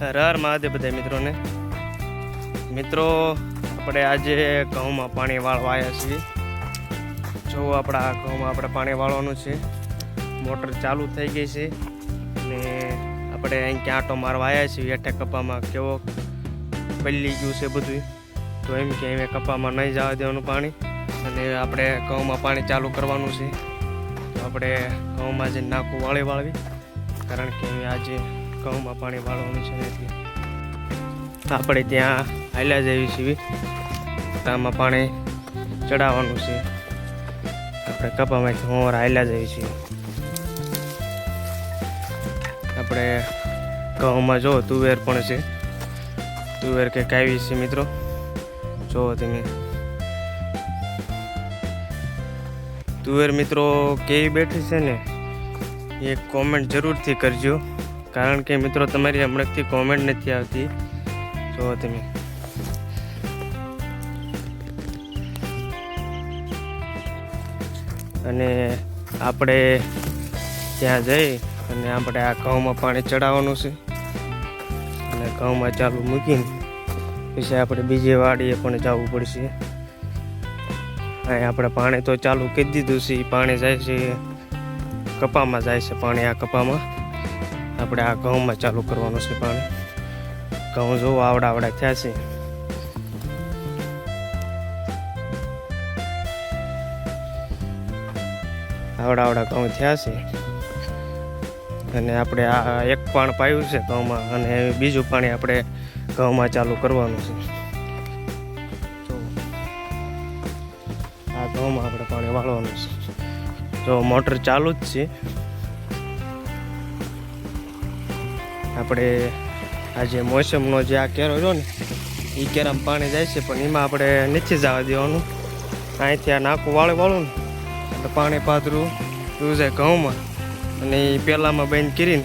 હર મહાદેવ બધા મિત્રોને. મિત્રો, આપણે આજે ઘઉંમાં પાણી વાળવા આવ્યા છીએ. જો આપણા ઘઉંમાં આપણે પાણી વાળવાનું છે, મોટર ચાલુ થઈ ગઈ છે, અને આપણે અહીં ક્યાં આંટો મારવા આવ્યા છીએ એઠે કપામાં કેવો પલ્લી ગયું છે બધું તો એમ કે એમ કપામાં નહીં જવા દેવાનું પાણી, અને આપણે ઘઉંમાં પાણી ચાલુ કરવાનું છે. તો આપણે ઘઉંમાં જે નાખું વાળી વાળવી, કારણ કે આજે ઘઉંમાં પાણી વાળવાનું છે આપણે ત્યાં હાલ્યા જઈએ છીએ. આમાં પાણી ચડાવવાનું છે. આપણે કપામાંથી હોર હાલ્યા જઈએ છીએ. આપણે ઘઉંમાં જો તુવેર પણ છે. તુવેર કંઈક આવી છે મિત્રો. જુઓ તમે. તુવેર મિત્રો કેવી બેઠી છે ને? એ કોમેન્ટ જરૂરથી કરજો. કારણ કે મિત્રો, તમારી હમણાંથી કોમેન્ટ નથી આવતી. જુઓ તમે. અને આપણે ત્યાં જઈ અને આપણે આ ઘઉંમાં પાણી ચડાવવાનું છે. અને ઘઉંમાં ચાલુ મૂકીને પછી આપણે બીજી વાડીએ પણ જવું પડશે. અહીં આપણે પાણી તો ચાલુ કરી દીધું છે પાણી જાય છે, કપામાં જાય છે પાણી આ કપામાં. આપણે આ ઘઉંમાં ચાલુ કરવાનું છે પાણી. ઘઉં જો આવડા આવડા થયા છે. આવડા આવડા ઘઉં થયા છે. અને આપણે આ એક પાણ પાયું છે ઘઉંમાં અને બીજું પાણી આપણે ઘઉંમાં ચાલુ કરવાનું છે. આ ઘઉંમાં આપણે પાણી વાળવાનું છે. તો મોટર ચાલુ જ છે. આપણે આ જે મોસમનો જે આ કેરો રહ્યો ને એ કેરામાં પાણી જાય છે, પણ એમાં આપણે નીચે જવા દેવાનું. અહીંથી આ નાખું વાળે વાળું ને, એટલે પાણી પાથરું પીવું જાય ઘઉંમાં. અને એ પહેલાંમાં બંધ કરીને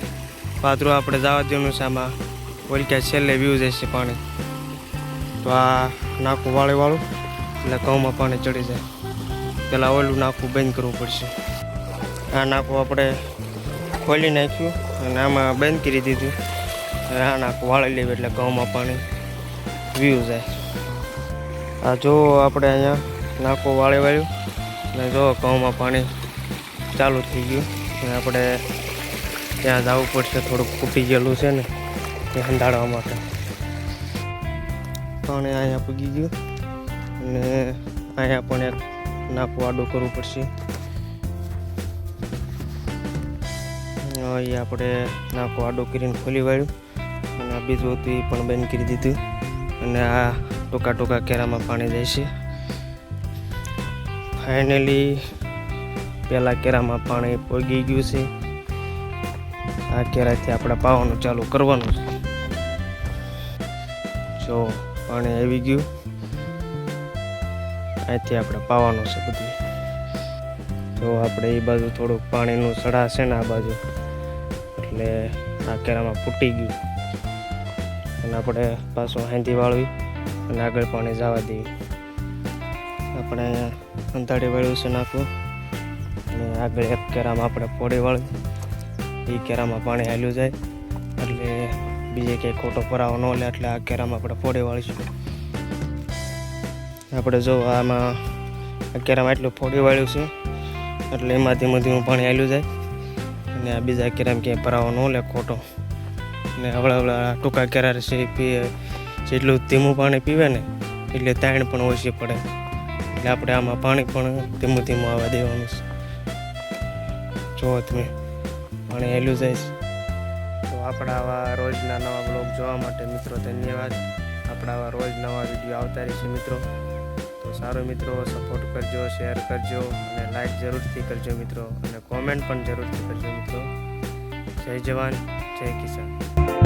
પાથરું આપણે જવા દેવાનું છે આમાં. ઓલક્યા છેલ્લે વ્યૂ છે પાણી. તો આ નાખું વાળે વાળું, એટલે ઘઉંમાં પાણી ચડી જાય. પહેલાં ઓલું નાખવું બંધ કરવું પડશે. આ નાખું આપણે ખોલી નાખ્યું. અને આમાં બંધ કરી દીધું. રાહ નાખું વાળી લેવી એટલે ઘઉંમાં પાણી વ્યૂ જાય. આ જો આપણે અહીંયા નાખો વાળી વાળ્યું. અને જો ઘઉંમાં પાણી ચાલુ થઈ ગયું. અને આપણે ત્યાં જવું પડશે, થોડુંક ફૂટી ગયેલું છે ને, એ હંધાડવા માટે. પાણી અહીંયા પૂગી ગયું. અને અહીંયા પણ એક નાકું આડું કરવું પડશે. અહીં આપણે નાખો આડું કરીને ખોલી વાળ્યું. અને આ બીજું હતું એ પણ બંધ કરી દીધું. અને આ ટૂંકા ટૂંકા કેરામાં પાણી જાય ફાઇનલી પહેલાં કેરામાં પાણી પોગી ગયું છે. આ કેરાથી આપણે પાવાનું ચાલુ કરવાનું છે. જો, પાણી આવી ગયું. અહીંથી આપણે પાવાનું છે બધું. જો, આપણે એ બાજુ થોડુંક પાણીનું સડા છે ને આ બાજુ. એટલે આ કેરામાં ફૂટી ગયું. અને આપણે પાછું હાંધી વાળવી અને આગળ પાણી જવા દેવી આપણે અંધાડી વાળ્યું છે નાખવું. અને આગળ એક કેરામાં આપણે પોડી વાળવી. એ કેરામાં પાણી હાલ્યું જાય. એટલે બીજે ક્યાંય ખોટો પરાવો ન લે એટલે આ કેરામાં આપણે પોડી વાળીશું. આપણે જો આમાં, આ કેરામાં એટલું ફોડી વાળ્યું છે, એટલે એમાં ધીમું ધીમું પાણી હાલ્યું જાય. અને આ બીજા કેરામ ક્યાંય પરાવો ન લે ખોટો. ને હવળા હવળા ટૂંકા કેરા છે પીએ, જેટલું ધીમું પાણી પીવે ને એટલે તાણ પણ ઓછી પડે. એટલે આપણે આમાં પાણી પણ ધીમું ધીમું આવવા દેવાનું છે. જુઓ તમે પાણી હેલું જાય છે. તો આપણા આવા રોજના નવા બ્લોગ જોવા માટે મિત્રો ધન્યવાદ. આપણા આવા રોજ નવા વીડિયો આવતા રહેશે મિત્રો. સારું મિત્રો સપોર્ટ કરજો શેર કરજો અને લાઈક જરૂરથી કરજો મિત્રો. અને કોમેન્ટ પણ જરૂરથી કરજો મિત્રો. જય જવાન, જય કિસાન.